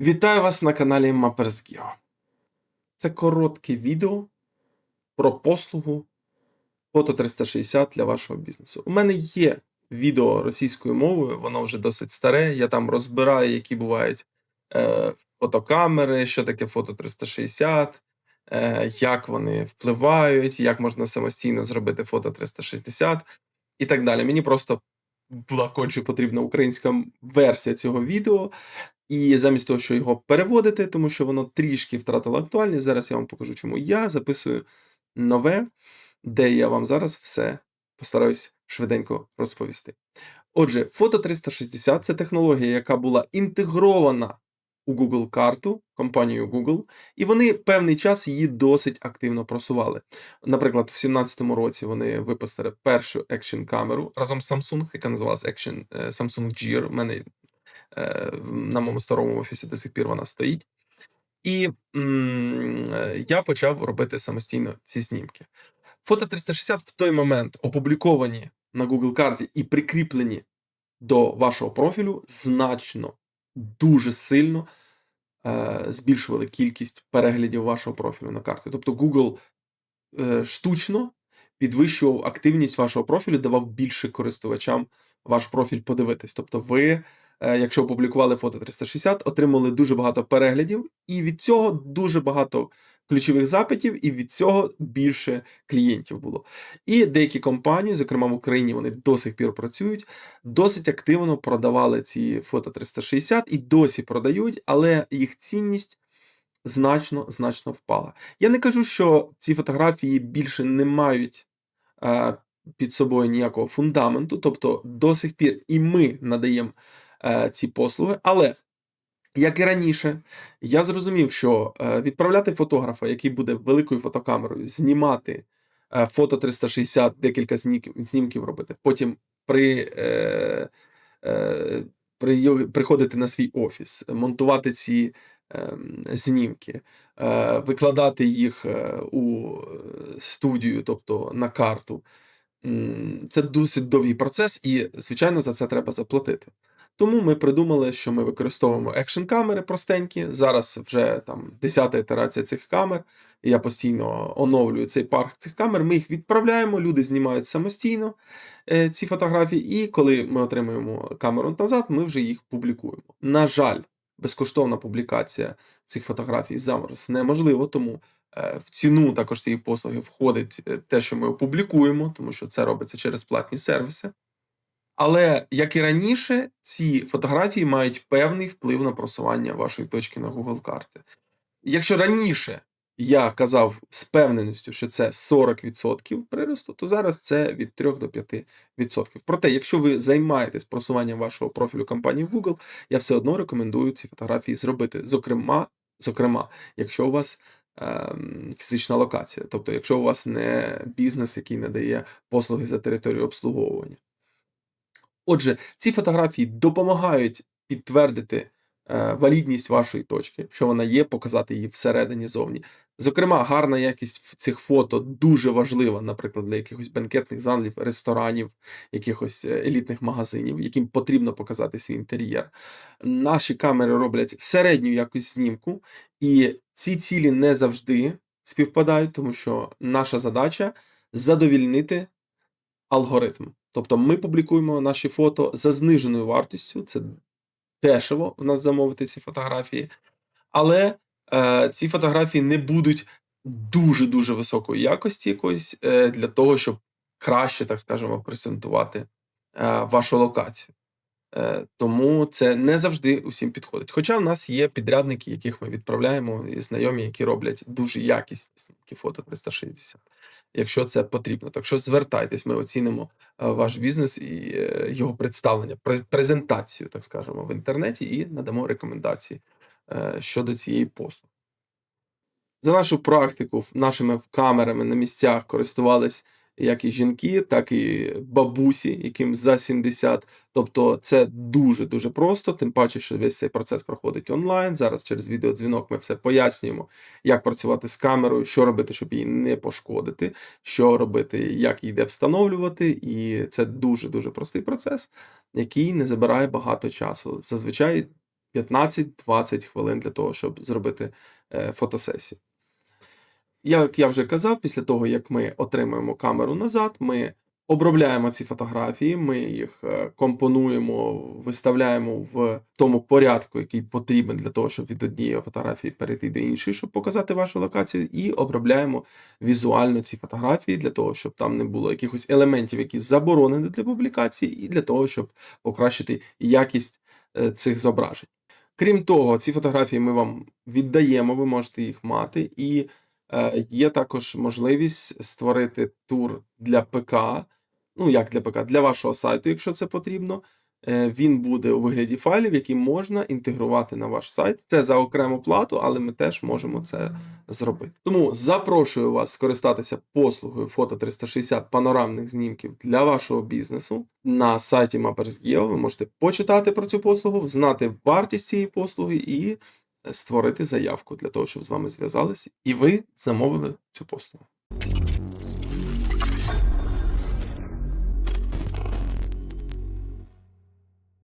Вітаю вас на каналі Mapersgeo. Це коротке відео про послугу Фото 360 для вашого бізнесу. У мене є відео російською мовою, воно вже досить старе. Я там розбираю, які бувають е, фотокамери, що таке фото 360, е, як вони впливають, як можна самостійно зробити фото 360 і так далі. Мені просто була конче потрібна українська версія цього відео. І замість того, що його переводити, тому що воно трішки втратило актуальність, зараз я вам покажу, чому я записую нове, де я вам зараз все постараюсь швиденько розповісти. Отже, фото 360 це технологія, яка була інтегрована у Google карту компанією Google, і вони певний час її досить активно просували. Наприклад, в 2017 році вони випустили першу екшн камеру разом з Samsung, яка називалась Action е, Samsung Gear. У мене на моєму старому офісі до сих пір вона стоїть. І я почав робити самостійно ці знімки. Фото 360 в той момент опубліковані на Google карті і прикріплені до вашого профілю значно, дуже сильно е, збільшували кількість переглядів вашого профілю на карті. Тобто Google е, штучно підвищував активність вашого профілю, давав більше користувачам ваш профіль подивитись. Тобто, ви, якщо опублікували фото 360, отримали дуже багато переглядів, і від цього дуже багато ключових запитів, і від цього більше клієнтів було. І деякі компанії, зокрема в Україні, вони до сих пір працюють, досить активно продавали ці фото 360 і досі продають, але їх цінність значно значно впала. Я не кажу, що ці фотографії більше не мають е, під собою ніякого фундаменту, тобто до сих пір і ми надаємо е, ці послуги, але. Як і раніше, я зрозумів, що е, відправляти фотографа, який буде великою фотокамерою, знімати е, фото 360, декілька знімків, робити, потім при, е, е, при, приходити на свій офіс, монтувати ці ем, знімки, е, викладати їх е, у е, студію, тобто на карту. Це досить довгий процес, і, звичайно, за це треба заплатити. Тому ми придумали, що ми використовуємо екшн камери простенькі. Зараз вже там 10-та ітерація цих камер. Я постійно оновлюю цей парк цих камер. Ми їх відправляємо, люди знімають самостійно е, ці фотографії, і коли ми отримуємо камеру назад, ми вже їх публікуємо. На жаль, безкоштовна публікація цих фотографій зараз неможливо, тому е, в ціну також цієї послуги входить е, те, що ми опублікуємо, тому що це робиться через платні сервіси. Але як і раніше, ці фотографії мають певний вплив на просування вашої точки на Google карти. Якщо раніше я казав з певненістю, що це 40% приросту, то зараз це від 3 до 5%. Проте, якщо ви займаєтесь просуванням вашого профілю компанії в Google, я все одно рекомендую ці фотографії зробити. Зокрема, зокрема, якщо у вас ем, фізична локація, тобто, якщо у вас не бізнес, який надає послуги за територію обслуговування. Отже, ці фотографії допомагають підтвердити е, валідність вашої точки, що вона є, показати її всередині зовні. Зокрема, гарна якість цих фото дуже важлива, наприклад, для якихось бенкетних залів, ресторанів, якихось е, елітних магазинів, яким потрібно показати свій інтер'єр. Наші камери роблять середню якість знімку, і ці цілі не завжди співпадають, тому що наша задача задовільнити алгоритм. Тобто ми публікуємо наші фото за зниженою вартістю. Це дешево в нас замовити ці фотографії, але е, ці фотографії не будуть дуже дуже високої якості якоїсь е, для того, щоб краще, так скажемо, презентувати е, вашу локацію. Е, тому це не завжди усім підходить. Хоча в нас є підрядники, яких ми відправляємо, і знайомі, які роблять дуже якісні знімки фото 360, якщо це потрібно. Так що звертайтесь, ми оцінимо е, ваш бізнес і е, його представлення, презентацію, так скажемо, в інтернеті, і надамо рекомендації щодо цієї послуги. За нашу практику нашими камерами на місцях користувались як і жінки, так і бабусі, яким за 70. Тобто це дуже дуже просто. Тим паче, що весь цей процес проходить онлайн. Зараз через відеодзвінок ми все пояснюємо, як працювати з камерою, що робити, щоб її не пошкодити, що робити, як її де встановлювати. І це дуже дуже простий процес, який не забирає багато часу. Зазвичай 15-20 хвилин для того, щоб зробити е, фотосесію. Як я вже казав, після того, як ми отримуємо камеру назад, ми обробляємо ці фотографії, ми їх е, компонуємо, виставляємо в тому порядку, який потрібен для того, щоб від однієї фотографії перейти до іншої, щоб показати вашу локацію, і обробляємо візуально ці фотографії для того, щоб там не було якихось елементів, які заборонені для публікації, і для того, щоб покращити якість е, цих зображень. Крім того, ці фотографії ми вам віддаємо, ви можете їх мати, і є також можливість створити тур для ПК. Ну, як для ПК, для вашого сайту, якщо це потрібно. Е, Він буде у вигляді файлів, які можна інтегрувати на ваш сайт. Це за окрему плату, але ми теж можемо це зробити. Тому запрошую вас скористатися послугою Фото 360 панорамних знімків для вашого бізнесу на сайті Mappers.io. Ви можете почитати про цю послугу, знати вартість цієї послуги і створити заявку для того, щоб з вами зв'язалися, і ви замовили цю послугу.